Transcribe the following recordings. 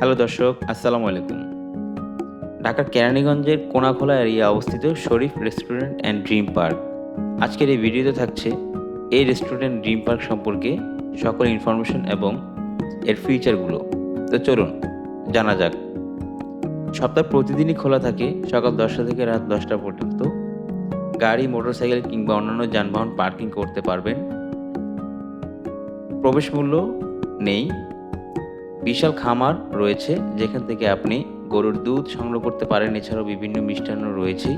Hello দর্শক, আসসালামু আলাইকুম। ঢাকার কেরানীগঞ্জের কোনাখোলা এরিয়া অবস্থিত Sharif restaurant and dream park. আজকের এই ভিডিওতে থাকছে এই রেস্টুরেন্ট ড্রিম পার্ক সম্পর্কে সকল ইনফরমেশন এবং এর ফিচারগুলো। তো চলুন, জানা যাক। সপ্তাহ প্রতিদিনই খোলা থাকে সকাল দশটা থেকে রাত দশটা পর্যন্ত। গাড়ি, মোটরসাইকেল কিংবা অন্যান্য যানবাহন পার্কিং করতে পারবেন। প্রবেশ মূল্য নেই। বিশাল খামার রয়েছে, যেখান থেকে আপনি গরুর দুধ সংগ্রহ করতে পারেন। এছাড়াও বিভিন্ন মিষ্টান্ন রয়েছে।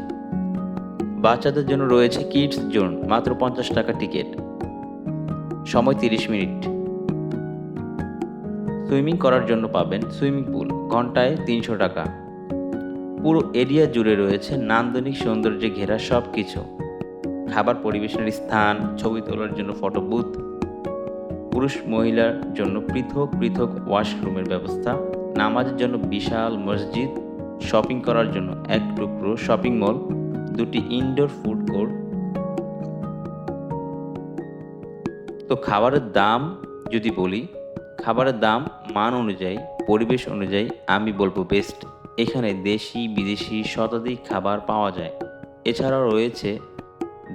বাচ্চাদের জন্য রয়েছে কিডস জোন, মাত্র পঞ্চাশ টাকা টিকিট। সময় তিরিশ মিনিট। সুইমিং করার জন্য পাবেন সুইমিং পুল, ঘন্টায় তিনশো টাকা। পুরো এরিয়া জুড়ে রয়েছে নান্দনিক সৌন্দর্যে ঘেরা সব কিছু খাবার পরিবেশনের স্থান, ছবি তোলার জন্য ফটো বুথ পুরুষ মহিলার জন্য পৃথক পৃথক ওয়াশরুমের ব্যবস্থা, নামাজের জন্য বিশাল মসজিদ শপিং করার জন্য এক টুকরো শপিং মল দুটি ইনডোর ফুড কোর্ট তো খাবারের দাম যদি বলি, খাবারের দাম মান অনুযায়ী, পরিবেশ অনুযায়ী আমি বলব বেস্ট এখানে দেশি, বিদেশি শতাধিক খাবার পাওয়া যায়। এছাড়াও রয়েছে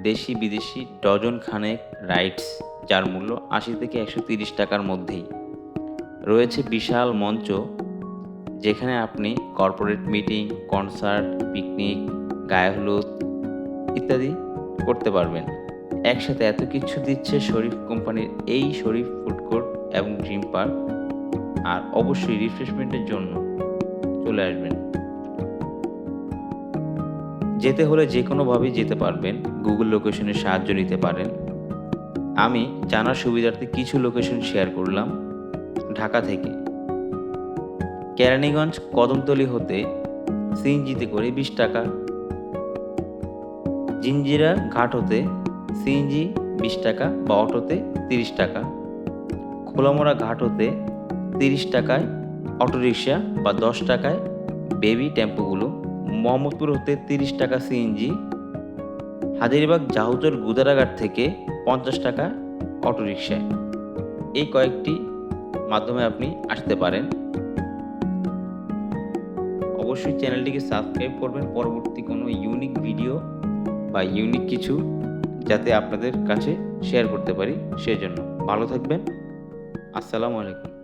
দেশি বিদেশি ডজন খানেক রাইডস যার মূল্য আশি থেকে একশো তিরিশ টাকার মধ্যেই। রয়েছে বিশাল মঞ্চ, যেখানে আপনি কর্পোরেট মিটিং, কনসার্ট, পিকনিক, গায়ে হলুদ ইত্যাদি করতে পারবেন। একসাথে এত কিছু দিচ্ছে শরীফ কোম্পানির এই শরীফ ফুড কোর্ট এবং ড্রিম পার্ক, আর অবশ্যই রিফ্রেশমেন্টের জন্য চলে আসবেন। যেতে হলে যে কোনোভাবেই যেতে পারবেন, গুগল লোকেশনের সাহায্য নিতে পারেন। আমি জানার সুবিধার্থে কিছু লোকেশন শেয়ার করলাম ঢাকা থেকে। কেরানীগঞ্জ কদমতলি হতে সিএনজিতে করে বিশ টাকা। জিঞ্জিরা ঘাট হতে সিএনজি বিশ টাকা বা অটোতে তিরিশ টাকা। খোলামোড়া ঘাট হতে তিরিশ টাকায় অটোরিকশা বা দশ টাকায় বেবি টেম্পোগুলো। মোহাম্মদপুর হতে তিরিশ টাকা সিএনজি। হাজারিবাগ জাহুচর গুদারাঘাট থেকে পঞ্চাশ টাকা অটোরিকশায়। এই কয়েকটি মাধ্যমে আপনি আসতে পারেন। অবশ্যই চ্যানেলটিকে সাবস্ক্রাইব করবেন। পরবর্তী কোনো ইউনিক ভিডিও বা ইউনিক কিছু যাতে আপনাদের কাছে শেয়ার করতে পারি, সেজন্য। ভালো থাকবেন। আসসালামু আলাইকুম।